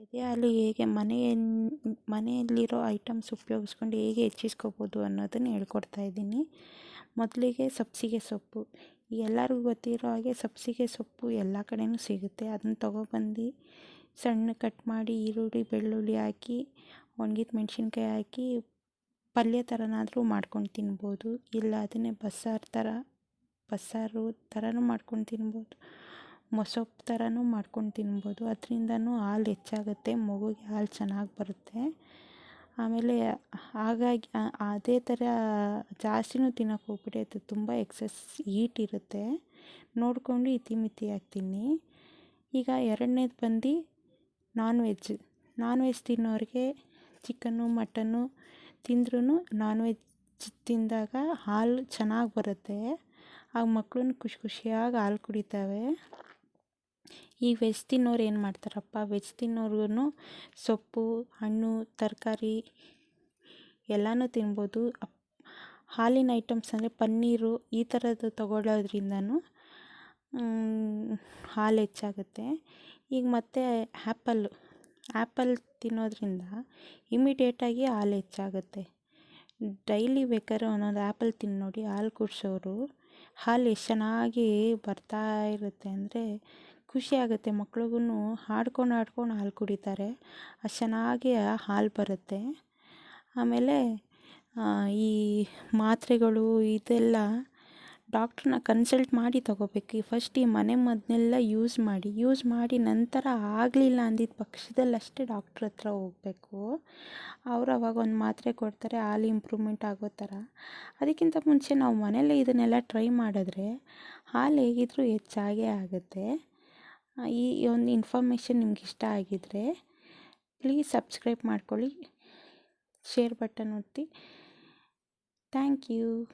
ಎದೆ ಹಾಲು ಹೇಗೆ ಮನೆಯನ್ ಮನೆಯಲ್ಲಿರೋ ಐಟಮ್ಸ್ ಉಪಯೋಗಿಸ್ಕೊಂಡು ಹೇಗೆ ಹೆಚ್ಚಿಸ್ಕೋಬೋದು ಅನ್ನೋದನ್ನು ಹೇಳ್ಕೊಡ್ತಾ ಇದ್ದೀನಿ. ಮೊದಲಿಗೆ ಸಬ್ಬಸಿಗೆ ಸೊಪ್ಪು. ಎಲ್ಲರಿಗೂ ಗೊತ್ತಿರೋ ಹಾಗೆ ಸಬ್ಸಿಗೆ ಸೊಪ್ಪು ಎಲ್ಲ ಕಡೆಯೂ ಸಿಗುತ್ತೆ. ಅದನ್ನ ತೊಗೊಬಂದು ಸಣ್ಣ ಕಟ್ ಮಾಡಿ ಈರುಳ್ಳಿ, ಬೆಳ್ಳುಳ್ಳಿ ಹಾಕಿ, ಒಣಗಿದ ಮೆಣಸಿನ್ಕಾಯಿ ಹಾಕಿ ಪಲ್ಯ ಥರನಾದರೂ ಮಾಡ್ಕೊಂಡು ತಿನ್ಬೋದು. ಇಲ್ಲ ಅದನ್ನೇ ಬಸ್ಸಾರು ಥರ ಬಸ್ಸಾರು ಥರನೂ ಮಾಡ್ಕೊಂಡು ತಿನ್ಬೋದು. ಮೊಸೊಪ್ಪು ಥರನೂ ಮಾಡ್ಕೊಂಡು ತಿನ್ಬೋದು. ಅದರಿಂದನೂ ಹಾಲು ಹೆಚ್ಚಾಗುತ್ತೆ, ಮಗುಗೆ ಹಾಲು ಚೆನ್ನಾಗಿ ಬರುತ್ತೆ. ಆಮೇಲೆ ಹಾಗಾಗಿ ಅದೇ ಥರ ಜಾಸ್ತಿನೂ ತಿನ್ನೋಕೆ ಹೋಗ್ಬೇಡಿ ಅದು ತುಂಬ ಎಕ್ಸಸ್ ಹೀಟ್ ಇರುತ್ತೆ. ನೋಡಿಕೊಂಡು ಇತಿಮಿತಿಯಾಗಿ ತಿನ್ನಿ. ಈಗ ಎರಡನೇದು ಬಂದು ನಾನ್ ವೆಜ್ ನಾನ್ ವೆಜ್ ತಿನ್ನೋರಿಗೆ ಚಿಕನ್ನು, ಮಟನ್ನು ತಿಂದ್ರೂ ನಾನ್ ವೆಜ್ ತಿಂದಾಗ ಹಾಲು ಚೆನ್ನಾಗಿ ಬರುತ್ತೆ. ಆಗ ಮಕ್ಳು ಖುಷಿ ಖುಷಿಯಾಗಿ ಹಾಲು ಕುಡಿತವೆ. ಈ ವೆಜ್ ತಿನ್ನೋರು ಏನು ಮಾಡ್ತಾರಪ್ಪ? ವೆಜ್ ತಿನ್ನೋರ್ಗು ಸೊಪ್ಪು, ಹಣ್ಣು, ತರಕಾರಿ ಎಲ್ಲನೂ ತಿನ್ಬೋದು. ಹಾಲಿನ ಐಟಮ್ಸ್ ಅಂದರೆ ಪನ್ನೀರು ಈ ಥರದ್ದು ತಗೊಳ್ಳೋದ್ರಿಂದನೂ ಹಾಲು ಹೆಚ್ಚಾಗುತ್ತೆ. ಈಗ ಮತ್ತು ಆ್ಯಪಲ್ಲು ಆ್ಯಪಲ್ ತಿನ್ನೋದ್ರಿಂದ ಇಮಿಡಿಯೇಟಾಗಿ ಹಾಲು ಹೆಚ್ಚಾಗುತ್ತೆ. ಡೈಲಿ ಬೇಕಾದ್ರೆ ಒಂದೊಂದು ಆ್ಯಪಲ್ ತಿನ್ನೋಡಿ ನೋಡಿ ಹಾಲು ಕುಡಿಸೋರು ಹಾಲು ಎಷ್ಟು ಚೆನ್ನಾಗಿ ಬರ್ತಾ ಇರುತ್ತೆ ಅಂದರೆ ಖುಷಿ ಆಗುತ್ತೆ ಮಕ್ಳಿಗೂ ಹಾಡ್ಕೊಂಡು ಹಾಡ್ಕೊಂಡು ಹಾಲು ಕುಡಿತಾರೆ. ಅಷ್ಟು ಚೆನ್ನಾಗಿ ಹಾಲು ಬರುತ್ತೆ. ಆಮೇಲೆ ಈ ಮಾತ್ರೆಗಳು ಇದೆಲ್ಲ ಡಾಕ್ಟ್ರನ್ನ ಕನ್ಸಲ್ಟ್ ಮಾಡಿ ತಗೋಬೇಕು. ಫಸ್ಟ್ ಈ ಮನೆ ಮದ್ದನ್ನೆಲ್ಲ ಯೂಸ್ ಮಾಡಿ ಯೂಸ್ ಮಾಡಿ ನಂತರ ಆಗಲಿಲ್ಲ ಅಂದಿದ್ದ ಪಕ್ಷದಲ್ಲಿ ಅಷ್ಟೇ ಡಾಕ್ಟ್ರ್ ಹತ್ರ ಹೋಗಬೇಕು. ಅವ್ರು ಅವಾಗ ಒಂದು ಮಾತ್ರೆ ಕೊಡ್ತಾರೆ, ಹಾಲು ಇಂಪ್ರೂವ್ಮೆಂಟ್ ಆಗೋ ಥರ. ಅದಕ್ಕಿಂತ ಮುಂಚೆ ನಾವು ಮನೆಯಲ್ಲೇ ಇದನ್ನೆಲ್ಲ ಟ್ರೈ ಮಾಡಿದ್ರೆ ಹಾಲು ಹೇಗಿದ್ರೂ ಹೆಚ್ಚಾಗೇ ಆಗುತ್ತೆ. ಈ ಒಂದು ಇನ್ಫಾರ್ಮೇಷನ್ ನಿಮ್ಗೆ ಇಷ್ಟ ಆಗಿದ್ದರೆ ಪ್ಲೀಸ್ ಸಬ್ಸ್ಕ್ರೈಬ್ ಮಾಡ್ಕೊಳ್ಳಿ. ಶೇರ್ ಬಟನ್ ಒತ್ತಿ. Thank you